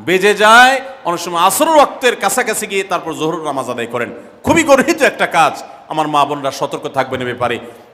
বেজে যায়, অনেক সময় আসর রক্তের কাছাকাছি গিয়ে তারপর জোহর নামাজ আদায় করেন। খুবই গর্হিত একটা কাজ। আমার মা বোনরা সতর্ক থাকবেন এ ব্যাপারে।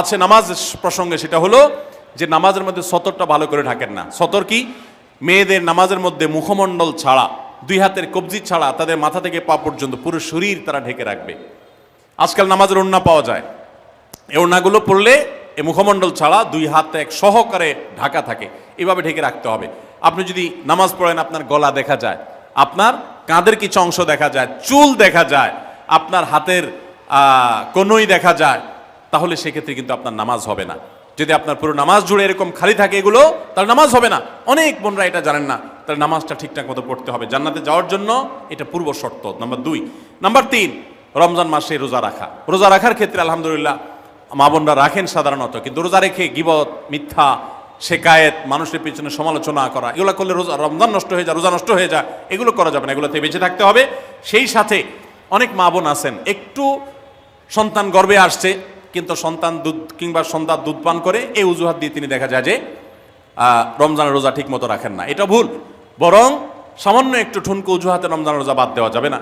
আছে নামাজ প্রসঙ্গে, সেটা হলো যে নামাজের মধ্যে সতরটা ভালো করে ঢাকেন না। সতর কি? মেয়েদের নামাজের মধ্যে মুখমণ্ডল ছাড়া, দুই হাতের কবজি ছাড়া, তাদের মাথা থেকে পা পর্যন্ত পুরো শরীর তারা ঢেকে রাখবে। আজকাল নামাজের ওড়না পাওয়া যায়। এই ওড়নাগুলো পড়লে এই মুখমণ্ডল ছাড়া দুই হাত এক সহকারে ঢাকা থাকে। এভাবে ঢেকে রাখতে হবে। আপনি যদি নামাজ পড়েন, আপনার গলা দেখা যায়, আপনার কাঁধের কিছু অংশ দেখা যায়, চুল দেখা যায়, আপনার হাতের কনুই দেখা যায় তাহলে সেক্ষেত্রে কিন্তু আপনার নামাজ হবে না। যদি আপনার পুরো নামাজ জুড়ে এরকম খালি থাকে এগুলো, তাহলে নামাজ হবে না। অনেক বোনরা এটা জানেন না, তাহলে নামাজটা ঠিকঠাক মতো পড়তে হবে। জান্নাতে যাওয়ার জন্য এটা পূর্ব শর্ত, নাম্বার দুই। নাম্বার তিন, রমজান মাসে রোজা রাখা। রোজা রাখার ক্ষেত্রে আলহামদুলিল্লাহ মা বোনরা রাখেন সাধারণত, কিন্তু রোজা রেখে গিবত, মিথ্যা, শেকায়েত, মানুষের পিছনে সমালোচনা করা, এগুলো করলে রোজা, রমজান নষ্ট হয়ে যায়, রোজা নষ্ট হয়ে যায়, এগুলো করা যাবে না, এগুলোতে বেঁচে থাকতে হবে। সেই সাথে অনেক মা বোন আছেন, একটু সন্তান গর্বে আসছে কিন্তু সন্তান দুধ কিংবা সন্তান দুধ পান করে এই অজুহাত দিয়ে তিনি দেখা যায় যে রমজানের রোজা ঠিক মতো রাখেন না। এটা ভুল। বরং সামান্য একটু ঠুনকো অজুহাতে রমজানের রোজা বাদ দেওয়া যাবে না।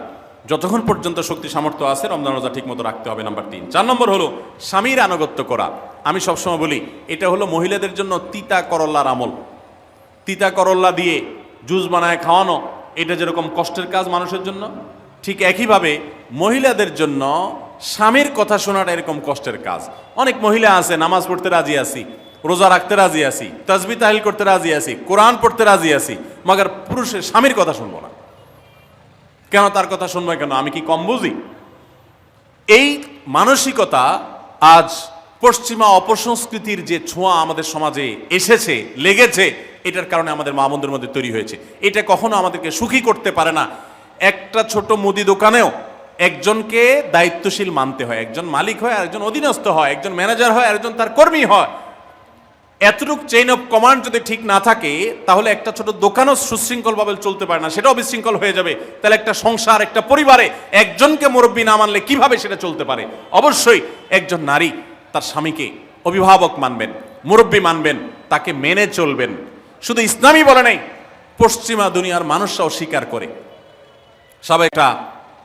যতক্ষণ পর্যন্ত শক্তি সামর্থ্য আছে রমজান রোজা ঠিক মতো রাখতে হবে নাম্বার তিন। চার নম্বর হলো স্বামীর আনুগত্য করা। আমি সবসময় বলি, এটা হলো মহিলাদের জন্য তিতা করল্লার আমল। তিতা করল্লা দিয়ে জুস বানায় খাওয়ানো, এটা যেরকম কষ্টের কাজ মানুষের জন্য, ঠিক একইভাবে মহিলাদের জন্য স্বামীর কথা শোনাটা এরকম কষ্টের কাজ। অনেক মহিলা আছে, নামাজ পড়তে রাজি আছি, রোজা রাখতে রাজি আছি তসবি তাহিল করতে রাজি আছি, কোরআন পড়তে রাজি আছি, মগর পুরুষের স্বামীর কথা শুনব না। কেন তার কথা শুনব কেন? আমি কি কম বুঝি? এই মানসিকতা আজ পশ্চিমা অপসংস্কৃতির যে ছোঁয়া আমাদের সমাজে এসেছে, লেগেছে, এটার কারণে আমাদের মা বোনদের মধ্যে তৈরি হয়েছে। এটা কখনো আমাদেরকে সুখী করতে পারে না। একটা ছোট মুদি দোকানেও একজনকে দায়িত্বশীল মানতে হয়, একজন মালিক হয় আর একজন অধীনস্থ হয়, একজন ম্যানেজার হয় আর একজন তার কর্মী হয়। এতটুক চেইন অফ কমান্ড যদি ঠিক না থাকে, তাহলে একটা ছোট দোকানও সুশৃঙ্খলভাবে চলতে পারে না, সেটাও বিশৃঙ্খল হয়ে যাবে। তাহলে একটা সংসার, একটা পরিবারে একজনকে মুরব্বী না মানলে কীভাবে সেটা চলতে পারে? অবশ্যই একজন নারী তার স্বামীকে অভিভাবক মানবেন, মুরব্বী মানবেন, তাকে মেনে চলবেন। শুধু ইসলামই বলে নাই, পশ্চিমা দুনিয়ার মানুষরাও স্বীকার করে। সব একটা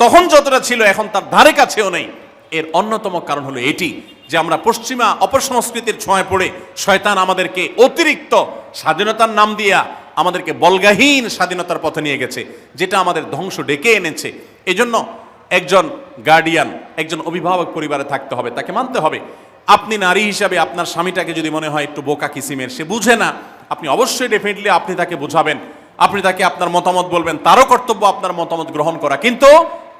তখন যতটা ছিল, এখন তার ধারে কাছেও নেই। এর অন্যতম কারণ হলো এটি, যে আমরা পশ্চিমা অপসংস্কৃতির ছোঁয়ায় পড়ে শয়তান আমাদেরকে অতিরিক্ত স্বাধীনতার নাম দিয়া আমাদেরকে বলগাহীন স্বাধীনতার পথে নিয়ে গেছে, যেটা আমাদের ধ্বংস ডেকে এনেছে। এজন্য একজন গার্ডিয়ান একজন অভিভাবক পরিবারে থাকতে হবে, তাকে মানতে হবে। আপনি নারী হিসাবে আপনার স্বামীটাকে যদি মনে হয় একটু বোকা কিসিমের, সে বুঝে না, আপনি অবশ্যই ডেফিনেটলি আপনি তাকে বোঝাবেন। আপনি তাকে আপনার মতামত বলবেন, তারও কর্তব্য আপনার মতামত গ্রহণ করা। কিন্তু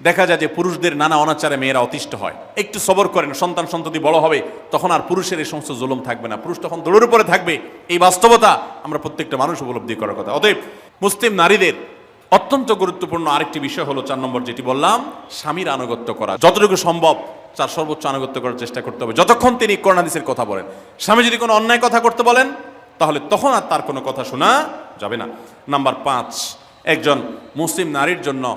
দেখা যায় যে পুরুষদের নানা অনাচারে মেয়েরা অতিষ্ঠ হয়। একটু সবর করেন, সন্তান সন্ততি বড় হবে, তখন আর পুরুষের এই সমস্ত জুলুম থাকবে না। পুরুষ তখন দৌড়ের উপরে থাকবে। এই বাস্তবতা আমরা প্রত্যেকটা মানুষ উপলব্ধি করার কথা। অতএব মুসলিম নারীদের অত্যন্ত গুরুত্বপূর্ণ আরেকটি বিষয় হলো চার নম্বর যেটি বললাম, স্বামীর আনুগত্য করা। যতটুকু সম্ভব তার সর্বোচ্চ আনুগত্য করার চেষ্টা করতে হবে। যতক্ষণ তিনি করোনাদিসের কথা বলেন। স্বামী যদি কোনো অন্যায় কথা করতে বলেন, তাহলে তখন আর তার কোনো কথা শোনা যাবে না। নাম্বার পাঁচ, একজন মুসলিম নারীর জন্য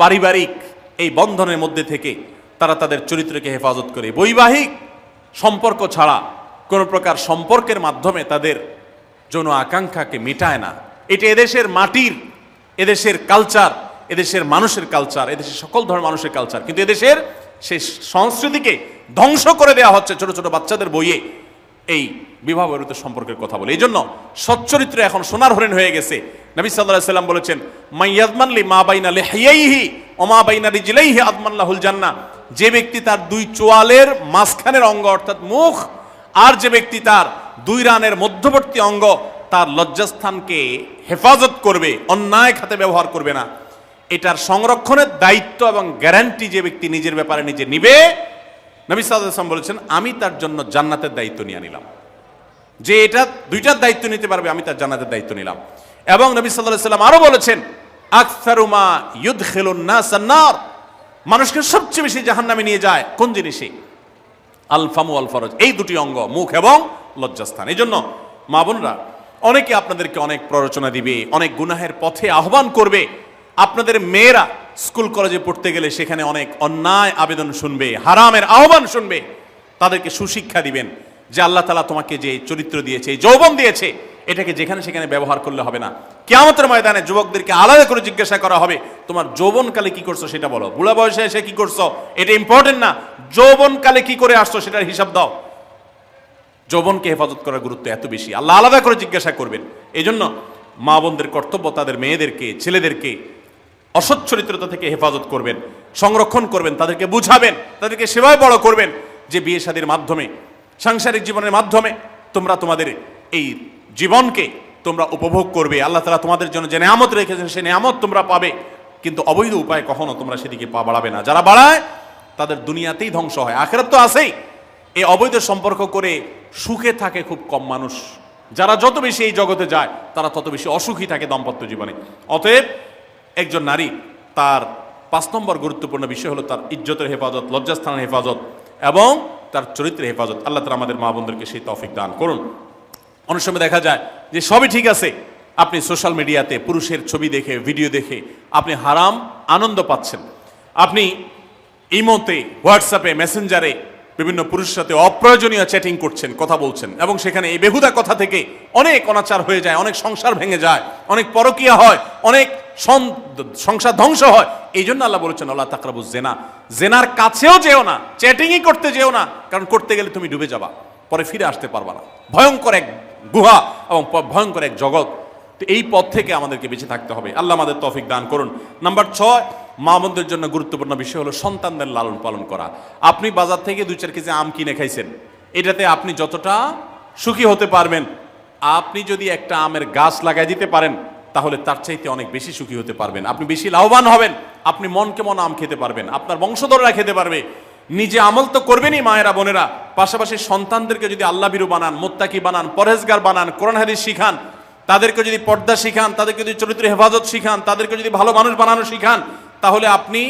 পারিবারিক এই বন্ধনের মধ্যে থেকে তারা তাদের চরিত্রকে হেফাজত করে। বৈবাহিক সম্পর্ক ছাড়া কোনো প্রকার সম্পর্কের মাধ্যমে তাদের যৌন আকাঙ্ক্ষাকে মেটায় না। এটা এদেশের মাটির, এদেশের কালচার এদেশের মানুষের কালচার এদেশের সকল ধরনের মানুষের কালচার কিন্তু এদেশের সেই সংস্কৃতিকে ধ্বংস করে দেওয়া হচ্ছে ছোট ছোট বাচ্চাদের বইয়ে। এই বিবাহ বহির্ভূত সম্পর্কের কথা বলে। এই জন্য সচ্চরিত্র এখন সোনার হরিণ হয়ে গেছে। নবী সাল্লাহ সাল্লাম বলেছেন মাইয়াদমানলি মা বাইনা লেহাইহি ওমা বাইনা রিজিলাইহি আদমাল্লাহুল জান্নাহ। যে ব্যক্তি তার দুই চোয়ালের মাঝখানের অঙ্গ, অর্থাৎ মুখ, আর যে ব্যক্তি তার দুই রানের মধ্যবর্তী অঙ্গ, তার লজ্জাস্থানকে হেফাজত করবে, অন্যায় খাতে ব্যবহার করবে না। এটার সংরক্ষণের দায়িত্ব এবং গ্যারান্টি যে ব্যক্তি নিজের ব্যাপারে নিজে নিবে নবী সাল্লাম বলেছেন, আমি তার জন্য জান্নাতের দায়িত্ব নিয়ে নিলাম। যে এটা, দুইটার দায়িত্ব নিতে পারবে, আমি তার জান্নাতের দায়িত্ব নিলাম। এবং নবী সাল্লাহ সাল্লাম আরও বলেছেন আকসারুমা ইউদ খেলুন না সান্নার মানুষকে সবচেয়ে বেশি জাহান্নামে নিয়ে যায় কোন জিনিসে? আলফামু আল ফরজ, এই দুটি অঙ্গ, মুখ এবং লজ্জাস্থান। এই জন্য মা বোনরা, অনেকে আপনাদেরকে অনেক প্ররোচনা দিবে, অনেক গুনাহের পথে আহ্বান করবে। আপনাদের মেয়েরা স্কুল কলেজে পড়তে গেলে সেখানে অনেক অন্যায় আবেদন শুনবে, হারামের আহ্বান শুনবে। তাদেরকে সুশিক্ষা দিবেন যে আল্লাহ তালা তোমাকে যে চরিত্র দিয়েছে যৌবন দিয়েছে, এটাকে যেখানে সেখানে ব্যবহার করলে হবে না। কেয়ামতের ময়দানে যুবকদেরকে আলাদা করে জিজ্ঞাসা করা হবে, তোমার যৌবনকালে কি করছ সেটা বলো। বুড়া বয়সে এসে কি করছ? এটা ইম্পর্টেন্ট না। যৌবনকালে কি করে আসছো সেটার হিসাব দাও। যৌবনকে হেফাজত করার গুরুত্ব এত বেশি। আল্লাহ আলাদা করে জিজ্ঞাসা করবেন। এই জন্য মা বোনদের কর্তব্য তাদের মেয়েদেরকে, ছেলেদেরকে অসৎ চরিত্রতা থেকে হেফাজত করবেন, সংরক্ষণ করবেন, তাদেরকে বুঝাবেন, তাদেরকে সেবায় বড় করবেন যে বিয়ে শাদীর মাধ্যমে, সাংসারিক জীবনের মাধ্যমে তোমরা তোমাদের এই জীবনকে তোমরা উপভোগ করবে। আল্লাহ তালা তোমাদের জন্য যে নেয়ামত রেখেছেন সে নেয়ামত তোমরা পাবে। কিন্তু অবৈধ উপায় কখনো তোমরা সেদিকে পা বাড়াবে না। যারা বাড়ায়, তাদের দুনিয়াতেই ধ্বংস হয়। আখেরাত তো আছেই। এই অবৈধ সম্পর্ক করে সুখে থাকে খুব কম মানুষ। যারা যত বেশি এই জগতে যায়, তারা তত বেশি অসুখী থাকে দাম্পত্য জীবনে। অতএব একজন নারী, তার পাঁচ নম্বর গুরুত্বপূর্ণ বিষয় হলো তার ইজ্জতের হেফাজত, লজ্জাস্থানের হেফাজত এবং তার চরিত্রের হেফাজত। আল্লাহ তালা আমাদের মা বোনদেরকে সেই তফিক দান করুন। অনেক সময় দেখা যায় যে সবই ঠিক আছে। আপনি সোশ্যাল মিডিয়াতে পুরুষের ছবি দেখে, ভিডিও দেখে আপনি হারাম আনন্দ পাচ্ছেন। আপনি ইমোতে, হোয়াটসঅ্যাপে, মেসেঞ্জারে বিভিন্ন পুরুষের সাথে অপ্রয়োজনীয় চ্যাটিং করছেন, কথা বলছেন। এবং সেখানে এই বেহুদা কথা থেকে অনেক অনাচার হয়ে যায়, অনেক সংসার ভেঙে যায়, অনেক পরকীয়া হয়, অনেক সংসার ধ্বংস হয়। এই জন্য আল্লাহ বলেছেন আল্লাহ তাকরাবু জেনা। জেনার কাছেও যেও না চ্যাটিংই করতে যেও না, কারণ করতে গেলে তুমি ডুবে যাবা, পরে ফিরে আসতে পারবা না। ভয়ঙ্কর এক গুহা এবং ভয়ঙ্কর এক জগৎ। তো এই পথ থেকে আমাদেরকে বেঁচে থাকতে হবে। আল্লাহ আমাদের তৌফিক দান করুন। নাম্বার ছয় মা জন্য গুরুত্বপূর্ণ বিষয় হলো সন্তানদের লালন পালন করা। আপনি বাজার থেকে দুই চার কেজি আম কিনে খাইছেন, এটাতে আপনি যতটা সুখী হতে পারবেন, আপনি যদি একটা আমের গাছ লাগাই দিতে পারেন, তাহলে তার চাইতে অনেক বেশি সুখী হতে পারবেন। আপনি বেশি লাভবান হবেন, আপনি মন আম খেতে পারবেন, আপনার বংশধররা খেতে পারবে। নিজে আমল তো করবেনই মায়েরা, বোনেরা। পাশাপাশি সন্তানদেরকে যদি আল্লাহ বিরু বানান, মোত্তাকি বানান পরেজগার বানান, কোরআন হাদিস শিখান, তাদেরকে যদি পর্দা শিখান, তাদেরকে যদি চরিত্র হেফাজত শিখান, তাদেরকে যদি ভালো মানুষ বানানো শিখান তাহলে আপনি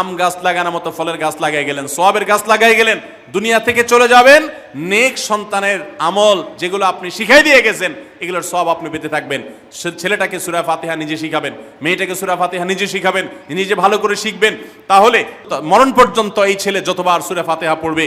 আম গাছ লাগানোর মতো, ফলের গাছ লাগাই গেলেন, সোয়াবের গাছ লাগাই গেলেন, দুনিয়া থেকে চলে যাবেন, নেক সন্তানের আমল যেগুলো আপনি শিখাই দিয়ে গেছেন, এগুলোর সব আপনি পেতে থাকবেন। ছেলেটাকে সুরা ফাতেহা নিজে শিখাবেন, মেয়েটাকে সুরা ফাতেহা নিজে শিখাবেন, নিজে ভালো করে শিখবেন। তাহলে মরণ পর্যন্ত এই ছেলে যতবার সুরা ফাতেহা পড়বে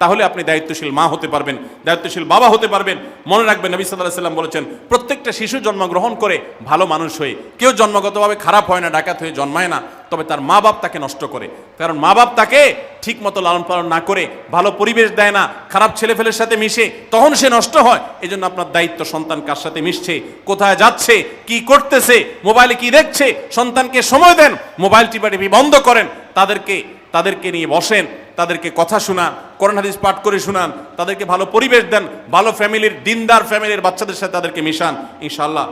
তাহলে আপনি দায়িত্বশীল মা হতে পারবেন, দায়িত্বশীল বাবা হতে পারবেন। মনে রাখবেন নবী সাল্লাহ সাল্লাম বলেছেন, প্রত্যেকটা শিশু জন্মগ্রহণ করে ভালো মানুষ হয়ে, কেউ জন্মগতভাবে খারাপ হয় না, ডাকাত হয়ে জন্মায় না, তবে তার মা বাপ তাকে নষ্ট করে। কারণ মা বাপ তাকে ঠিক মতো লালন পালন না করে, ভালো পরিবেশ দেয় না, খারাপ ছেলেফেলের সাথে মিশে, তখন সে নষ্ট হয়। এই জন্য আপনার দায়িত্ব সন্তান কার সাথে মিশছে, কোথায় যাচ্ছে, কি করতেছে, মোবাইলে কি দেখছে, সন্তানকে সময় দেন মোবাইল টিপা টিপি বন্ধ করেন, তাদেরকে তাদেরকে নিয়ে বসেন তাদেরকে কথা শোনান, কোরআন হাদিস পাঠ করে শোনান, তাদেরকে ভালো পরিবেশ দেন, ভালো ফ্যামিলির, দিনদার ফ্যামিলির বাচ্চাদের সাথে তাদেরকে মিশান ইনশাল্লাহ